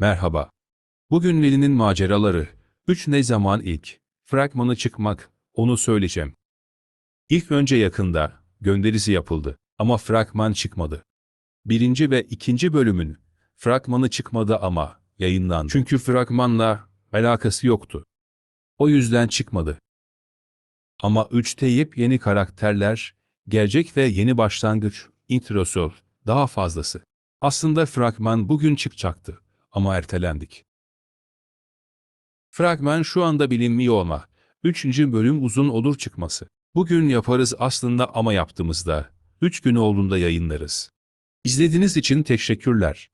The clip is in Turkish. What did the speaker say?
Merhaba. Bugün Lili'nin maceraları. 3 ne zaman ilk? Fragmanı çıkmak, onu söyleyeceğim. İlk önce yakında, gönderisi yapıldı ama fragman çıkmadı. Birinci ve ikinci bölümün fragmanı çıkmadı ama yayınlandı. Çünkü fragmanla alakası yoktu. O yüzden çıkmadı. Ama 3'te yeni karakterler, gelecek ve yeni başlangıç, introsu, daha fazlası. Aslında fragman bugün çıkacaktı ama ertelendik. Fragman şu anda bilinmiyor ama 3. bölüm uzun olur çıkması. Bugün yaparız aslında ama yaptığımızda 3 gün olduğunda yayınlarız. İzlediğiniz için teşekkürler.